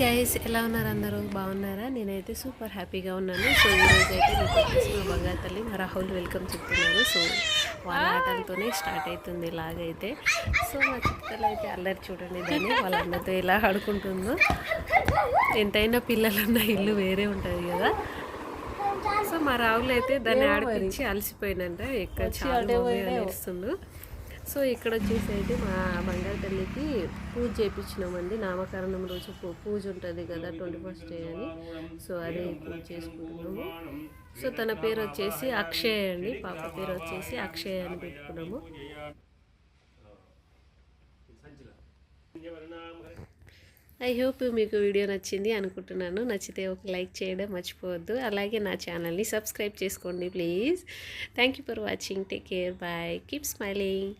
Guys ఎలా ఉన్నారు అందరూ? బాగున్నారా? నేనైతే సూపర్ హ్యాపీగా ఉన్నాను. సో ఈరోజు అయితే మా బంగారు తల్లి మా రాహుల్ వెల్కమ్ చెప్తున్నారు. సో వాళ్ళ ఆటలతోనే స్టార్ట్ అవుతుంది ఇలాగైతే. సో మా చిక్కలు అయితే అల్లరి చూడండి దాన్ని వాళ్ళ అన్నతో ఎలా ఆడుకుంటుందో. ఎంతైనా పిల్లలున్న ఇల్లు వేరే ఉంటుంది కదా. సో మా రాహుల్ అయితే దాన్ని ఆడిపించి అలసిపోయినంట. ఇక్కడ చాలా నేర్స్తుండు సో ఇక్కడ వచ్చేసి అయితే మా బంగారు తల్లికి పూజ చేయించినామండి. నామకరణం రోజు పూజ ఉంటుంది కదా ట్వంటీ ఫస్ట్ డే అని. సో అదే పూజ చేసుకుంటున్నాము. సో తన పేరు వచ్చేసి అక్షయ్ అండి. పాప పేరు వచ్చేసి అక్షయ్ అని పెట్టుకున్నాము. ఐ హోప్ మీకు వీడియో నచ్చింది అనుకుంటున్నాను. నచ్చితే ఒక లైక్ చేయడం మర్చిపోవద్దు. అలాగే నా ఛానల్ని సబ్స్క్రైబ్ చేసుకోండి please. Thank you for watching. Take care. Bye. Keep smiling.